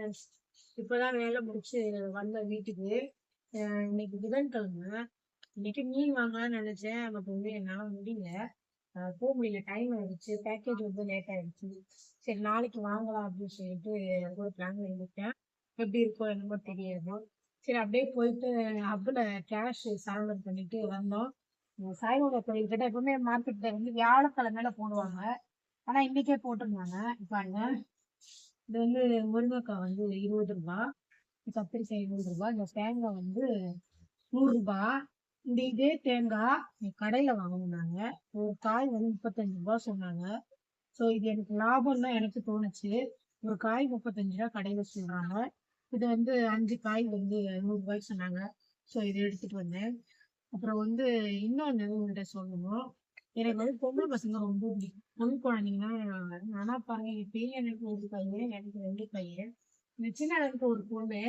Friends இப்போதான் வேலை முடிச்சு வந்த வீட்டுக்கு இன்னைக்கு புதன்கிழமை. இன்னைக்கு மீன் வாங்கலாம்னு நினைச்சேன். பட் வந்து என்னால முடியல. போக முடியல. டைம் ஆயிடுச்சு. பேக்கேஜ் வந்து லேட் ஆயிடுச்சு. சரி நாளைக்கு வாங்கலாம் அப்படின்னு சொல்லிட்டு ஒரு பிளான் பண்ணிட்டேன். எப்படி இருக்கோ என்னமோ தெரியாது. சரி அப்படியே போயிட்டு ஹப்பில் கேஷ் சரண்டர் பண்ணிட்டு வந்தோம். அஹ் சாய்பாபா கிட்ட எப்பவுமே மார்க்கெட்ல வந்து வியாழக்கிழமையில போடுவாங்க. ஆனா இன்னைக்கே போட்டிருந்தாங்க. பாருங்க இது வந்து முருங்கைக்காய் வந்து இருபது ரூபாய் கத்திரிக்காய் இருபது ரூபாய் இந்த தேங்காய் வந்து நூறு ரூபா. இந்த இதே தேங்காய் கடையில வாங்கினாங்க ஒரு காய் வந்து முப்பத்தஞ்சு ரூபா சொன்னாங்க. ஸோ இது எனக்கு லாபம் தான் எனக்கு தோணுச்சு. ஒரு காய் முப்பத்தஞ்சு ரூபா கடையில சொல்றாங்க. இது வந்து அஞ்சு காய் வந்து நூறு ரூபாய்க்கு சொன்னாங்க. ஸோ இதை எடுத்துட்டு வந்தேன். அப்புறம் வந்து இன்னொன்று உங்கள்கிட்ட சொல்லணும். எனக்கு வந்து பொம்பளை பசங்க ரொம்ப பிடிக்கும். பொண்ணு குழந்தைங்கன்னா ஆனா பாருங்க என் பெரிய எனக்கு ஒரு பையன் எனக்கு ரெண்டு பையன். இந்த சின்ன எனக்கு ஒரு பொண்ணு.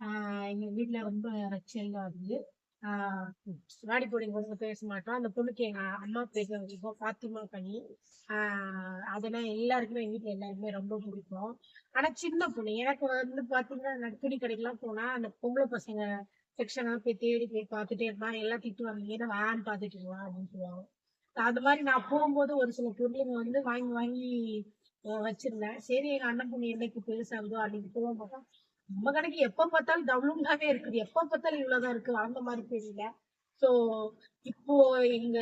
ஆஹ் எங்க வீட்டுல ரொம்ப ரச்சல் ஆகுது ஆஹ் வாடி போடி கூட பேச மாட்டோம். அந்த பொண்ணுக்கு எங்க அம்மா பேச வச்சுக்கோ பாத்திமா பண்ணி ஆஹ் அதெல்லாம் எல்லாருக்குமே எங்க வீட்டுல எல்லாருக்குமே ரொம்ப பிடிக்கும். ஆனா சின்ன பொண்ணு. எனக்கு வந்து பாத்தீங்கன்னா துணி கடைக்கெல்லாம் போனா அந்த பொம்பளை பசங்க செக்ஷனா போய் தேடி போய் பார்த்துட்டே இருப்பான். எல்லாம் திட்டுவாங்க. ஏன்னா வேன் பார்த்துட்டு வா அப்படின்னு சொல்லுவாங்க. அது மாதிரி நான் போகும்போது ஒரு சில பொருளுங்க வந்து வாங்கி வாங்கி வச்சிருந்தேன். சரி எங்க அண்ணன் பொண்ணு என்னைக்கு பெருசாகுதோ அன்னைக்கு போக பார்த்தா நம்ம கடைக்கு எப்ப பார்த்தாலும் டவுனுங்காவே இருக்குது. எப்ப பார்த்தாலும் இவ்வளவுதான் இருக்கு. அந்த மாதிரி தெரியல. சோ இப்போ எங்க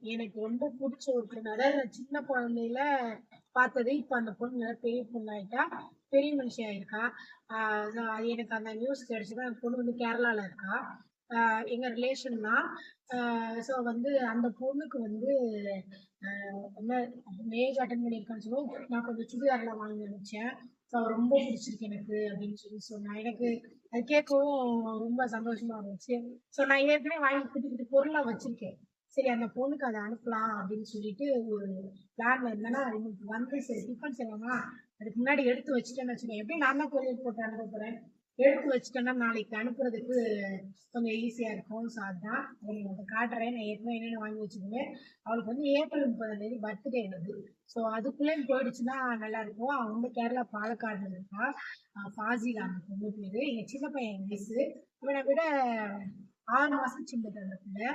எனக்கு ரொம்ப பிடிச்ச ஒரு பொண்ணு சின்ன குழந்தையில பார்த்தது. இப்ப அந்த பொண்ணு நல்லா பெரிய பொண்ணாயிட்டா பெரிய மனுஷியா இருக்கா. ஆஹ் அது எனக்கு அந்த நியூஸ் கிடைச்சது அந்த பொண்ணு வந்து கேரளால இருக்கா. எங்கள் எங்க ரிலேஷன் தான் ஸோ வந்து அந்த பொண்ணுக்கு வந்து என்ன மேஜ் அட்டன் பண்ணியிருக்கான்னு சொல்லி நான் கொஞ்சம் சுடிதார்லாம் வாங்கி நினைச்சேன் ஸோ ரொம்ப பிடிச்சிருக்கு எனக்கு அப்படின்னு சொல்லி சொன்னேன் எனக்கு அது கேட்கவும் ரொம்ப சந்தோஷமா இருந்துச்சு. ஸோ நான் ஏற்கனவே வாங்கி கூட்டிக்கிட்டு பொருளாக வச்சிருக்கேன். சரி அந்த பொண்ணுக்கு அதை அனுப்பலாம் அப்படின்னு சொல்லிட்டு ஒரு பிளான்ல இருந்தேன்னா வந்து சரி டிஃபன் செய்வாங்க அதுக்கு முன்னாடி எடுத்து வச்சுட்டேன்னு வச்சுக்கேன் எப்படி நான் தான் கொரியர் போட்டு அனுப்ப போறேன்? எடுத்து வச்சுட்டோம்னா நாளைக்கு அனுப்புறதுக்கு கொஞ்சம் ஈஸியா இருக்கும். ஸோ அதுதான் உங்களுக்கு காட்டுறேன். நான் ஏற்கனவே என்னென்ன வாங்கி வச்சுக்கோங்க அவளுக்கு வந்து ஏப்ரல் முப்பதாம் தேதி பர்த்டே எனக்கு ஸோ அதுக்குள்ளே போயிடுச்சுன்னா நல்லா இருக்கும். அவன் வந்து கேரளா பாலக்காடு இருக்கா. ஃபாசிலா அந்த பொண்ணு பேர். எங்கள் சின்ன பையன் வயசு இவனை விட ஆறு மாசம் சின்ன அந்த பிள்ளை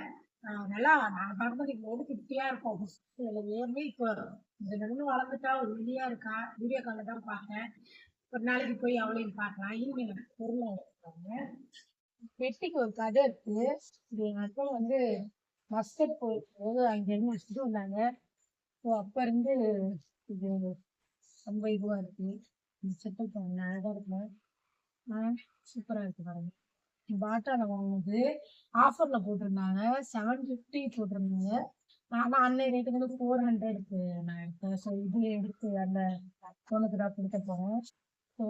நல்லா நான் பார்க்கும்போது இவ்வளோ குட்டியாக இருக்கும். ஏற்கனவே இப்போ இந்த நிமிடம் வளர்ந்துட்டா ஒரு வெளியாக இருக்கா? வீடியோ காலில் தான் பார்த்தேன். ஒரு நாளைக்கு போய் அவளையும் பார்க்கலாம். ஈவினிங் எனக்கு பொருளை எடுத்துக்காங்க வெட்டிக்கு ஒரு கதை இருக்கு. இது எங்க அப்பா வந்து மஸ்கட் போயிருக்கும்போது அங்கேருந்து வச்சுட்டு வந்தாங்க. ஸோ அப்போ இருந்து இது ரொம்ப இதுவாக இருக்கு. செட்டப் பண்ண அழகாக இருக்கு ஆ சூப்பராக இருக்கு பாருங்க. பாட்டாவில் வாங்கினது ஆஃபரில் போட்டிருந்தாங்க. செவன் ஃபிஃப்டி போட்டிருந்தாங்க. ஆனா அன்னை ரேட்டு வந்து ஃபோர் ஹண்ட்ரடுக்கு நான் எடுத்தேன். ஸோ இது எடுத்து அந்த பொண்ணுக்கு தான் கொடுக்க போகிறேன் ஸோ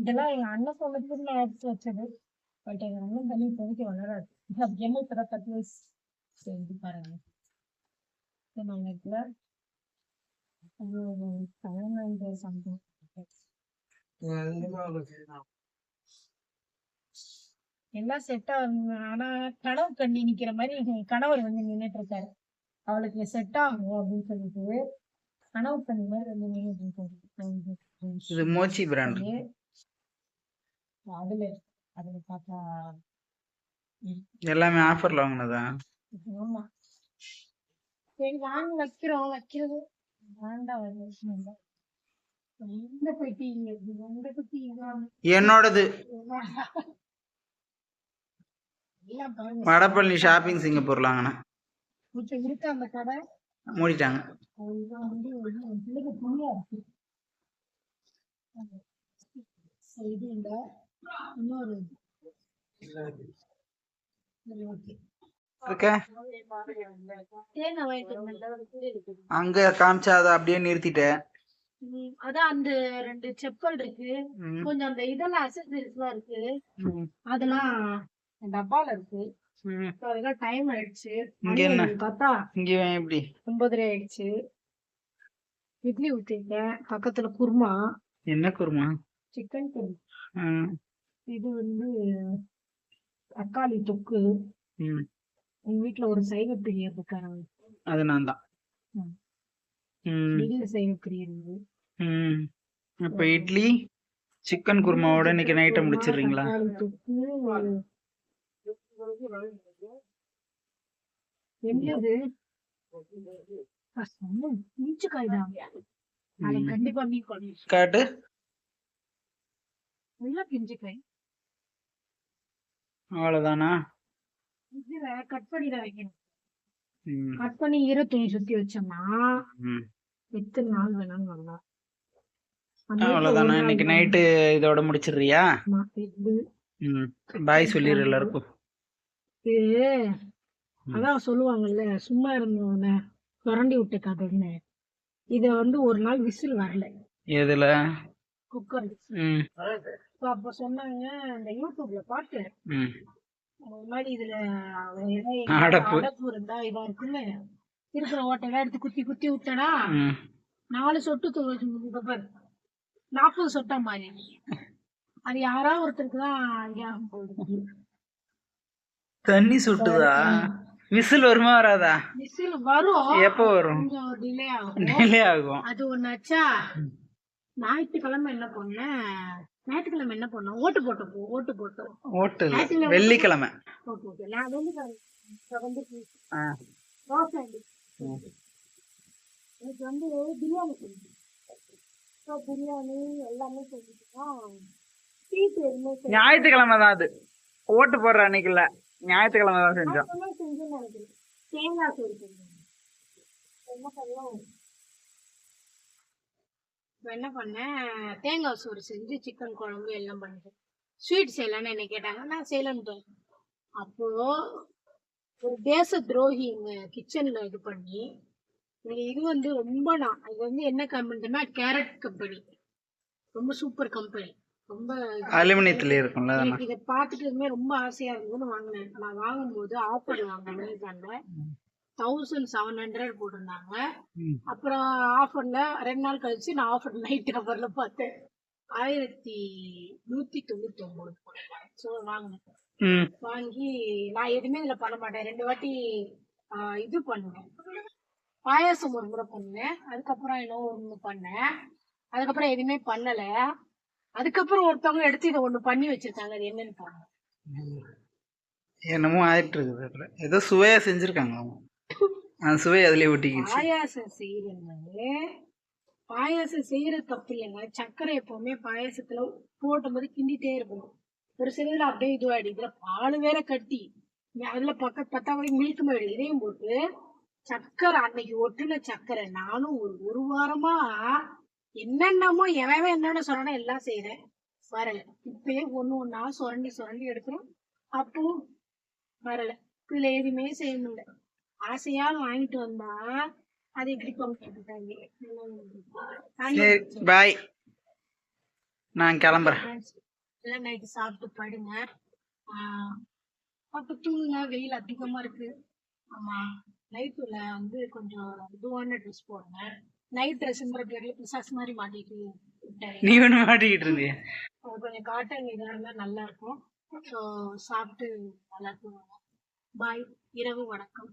இதெல்லாம் எங்கள் அண்ணன் பொண்ணுக்கு நான் எடுத்து வச்சது. பட் எங்கள் அண்ணன் தண்ணி இப்போதைக்கு வளராது. அது என்ன இப்போ தான் பத்து வயசு சரி இது பாருங்க. இது நான் இடத்துல ஒரு சம்திங் எல்லாம் செட் ஆனா கனவு கண்ணி நிக்கிற மாதிரி கணவர் வந்து நின்னுட்டு இருக்காரு. அவளுக்கு செட் ஆகும் அப்படின்னு சொல்லிட்டு கனவு கண்ணி மாதிரி வந்து நின்னுட்டு இருக்காரு இது மோச்சி பிராண்ட் அது அதுல. அதுல பார்த்தா எல்லாமே ஆஃபர்ல வாங்கினதா? ஆமா. சரி வாங்கி வைக்கிறோம் வைக்கிறது. வேண்டாம் வேண்டாம். என்னோடது. வடபழனி ஷாப்பிங் சிங்கப்பூர்ல வாங்கினேன். கொஞ்சம் இருக்கு அந்த கடை மூடிட்டாங்க. இது இல்ல இன்னொரு. அங்க காமிச்சா அதை அப்படியே நிறுத்திட்டேன் அதான் அந்த ரெண்டு செப்பல் இருக்கு. கொஞ்சம் அந்த இதெல்லாம் அசசரிஸ் இருக்கு. அதெல்லாம் டப்பால இருக்கு. டைம் ஆயிடுச்சு. இங்க என்ன? பார்த்தா? இங்க எப்படி? ஒன்பதரை ஆயிடுச்சு. இட்லி ஊத்திருக்கேன். பக்கத்துல குருமா. என்ன குருமா? சிக்கன் குருமா. இது வந்து தக்காளி தொக்கு. ம். எங்க வீட்ல ஒரு சைவ பிரியர் இருக்காங்க. அது நான் தான் சைவ பிரியர். அப்ப இட்லி சிக்கன் குருமாவோட இன்னைக்கு நைட்டை முடிச்சிடுறீங்களா? தக்காளி தொக்கு, என்னது இஞ்சி காய்தான் அது ம். கண்டிப்பா மீன் குழம்பு காட்டு. நல்லா பிஞ்சு காய் அவ்வளவுதானா? இதுல கட் பண்ணி தான் வைக்கணும் கட் பண்ணி ஈர துணி சுத்தி வச்சோம்னா. எத்தனை நாள் வேணாலும் நல்லா அவ்வளவுதானா? இன்னைக்கு நைட்டு இதோட முடிச்சிடுறியா? பாய் சொல்லிடு எல்லாருக்கும். இது அதான் சொல்லுவாங்கல்ல சும்மா இருந்தவன சுரண்டி விட்ட கதைன்னு இத வந்து ஒரு நாள் விசில் வரல. எதுல? குக்கர் அப்ப சொன்னாங்க இந்த யூடியூப்ல பாட்டு ம். இந்த மாதிரி இதுல அடப்பு. இருந்தா இதா இருக்குன்னு இருக்கிற ஓட்டையெல்லாம் எடுத்து குத்தி குத்தி விட்டனா ம். நாலு சொட்டு பாரு. நாற்பது சொட்டா மாதிரி அது யாரா ஒருத்தருக்கு தான் ஞாபகம் போகுது தண்ணி சுட்டுதா? விசில் வருமா வராதா? விசில் வரும். எப்போ வரும்? டிலே ஆகும். டிலே ஆகும். அது ஒன்னாச்சா ஞாயிற்றுக்கிழமை என்ன பண்ணேன் ஞாயிற்றுக்கிழமை என்ன பண்ணோம் ஓட்டு போட்டோம் போ, ஓட்டு போட்டோம் ஓட்டு. வெள்ளிக்கிழமை. Okay okay. நான் ஆ. ரோஸ் ஆண்டி ம். எனக்கு வந்து பிரியாணி செஞ்சு. ஸோ பிரியாணி எல்லாமே எதுவுமே செய்யல. ஞாயிற்றுக்கிழமை தான் அது. ஓட்டு போடுற அன்னைக்கு இல்ல ஞாயிற்றுக்கிழமை தான் செஞ்சோம். என்ன பண்ணோம்? இப்ப என்ன பண்ணேன்? தேங்காய் சோறு செஞ்சு சிக்கன் குழம்பு எல்லாம் பண்ணிட்டேன். ஸ்வீட் செய்யலான்னு என்ன கேட்டாங்க. நான் செய்யலன்ட்டேன் அப்போ ஒரு தேச துரோகி எங்க கிச்சன்ல இது பண்ணி இது இது வந்து ரொம்ப நான் இது வந்து என்ன கம்பெனினா கேரட் கம்பெனி ரொம்ப சூப்பர் கம்பெனி ரொம்ப அலுமினியத்துல இருக்கும்ல இதை பார்த்துட்டுமே ரொம்ப ஆசையா இருந்ததுன்னு வாங்கினேன். நான் வாங்கும்போது ஆஃபர் வாங்கினேன் அமேசான்ல தௌசண்ட் செவன் ஹண்ட்ரட் போட்டிருந்தாங்க. அப்புறம் ஆஃபர்ல ரெண்டு நாள் கழிச்சு நான் ஆஃபர் நைட் ஆஃபர்ல பார்த்தேன். ஆயிரத்தி நூத்தி தொண்ணூத்தி ஒன்பது ஸோ வாங்கினேன். வாங்கி நான் எதுவுமே இதுல பண்ண மாட்டேன். ரெண்டு வாட்டி இது பண்ணுவேன் பாயாசம் ஒரு முறை பண்ணேன். அதுக்கப்புறம் இன்னும் ஒண்ணு பண்ணேன். அதுக்கப்புறம் எதுவுமே பண்ணல. அதுக்கப்புறம் ஒருத்தவங்க எடுத்து இதை ஒண்ணு பண்ணி வச்சிருக்காங்க அது என்னன்னு பாருங்க. என்னமோ ஆயிட்டு இருக்குது அதுல. ஏதோ சுவையா செஞ்சிருக்காங்க அவங்க. அந்த சுவை அதுலயே ஒட்டிக்கிச்சு பாயாசம் செய்யறதுனால பாயாசம் செய்யறது தப்பு இல்லைங்க. சர்க்கரை எப்பவுமே பாயாசத்துல போட்டும் போது கிண்டிட்டே இருக்கணும். ஒரு சிலதுல அப்படியே இதுவாயிடு இதுல பால் வேற கட்டி. அதுல பக்க பத்தாவது மில்க் மேடு இதையும் போட்டு சர்க்கரை அன்னைக்கு ஒட்டுன சர்க்கரை நானும் ஒரு ஒரு வாரமா என்னென்னமோ எவன் என்னென்ன சொன்னா எல்லாம் செய்யறேன் வரல. இப்பயே ஒண்ணு ஒண்ணா சுரண்டி சுரண்டி எடுக்கிறோம் அப்பவும் வரல. இதுல எதுவுமே செய்ய முடியல ஆசையா வாங்கிட்டு வந்தா அது இப்படி பண்ணிட்டாங்க பாய் நான் கிளம்புறேன். எல்லாம் நைட்டு சாப்பிட்டு படுங்க. அப்ப தூங்குங்க. வெயில் அதிகமா இருக்கு. ஆமா நைட்டுல வந்து கொஞ்சம் இதுவான ட்ரெஸ் போடுங்க. நைட் ட்ரெஸ்ன்ற பேர்ல பிசாஸ் மாதிரி மாட்டிட்டு. நீ ஒண்ணு மாட்டிக்கிட்டு இருந்திய? கொஞ்சம் காட்டன் இதா இருந்தா நல்லா இருக்கும். ஸோ சாப்பிட்டு நல்லா தூங்குங்க பாய் இரவு வணக்கம்.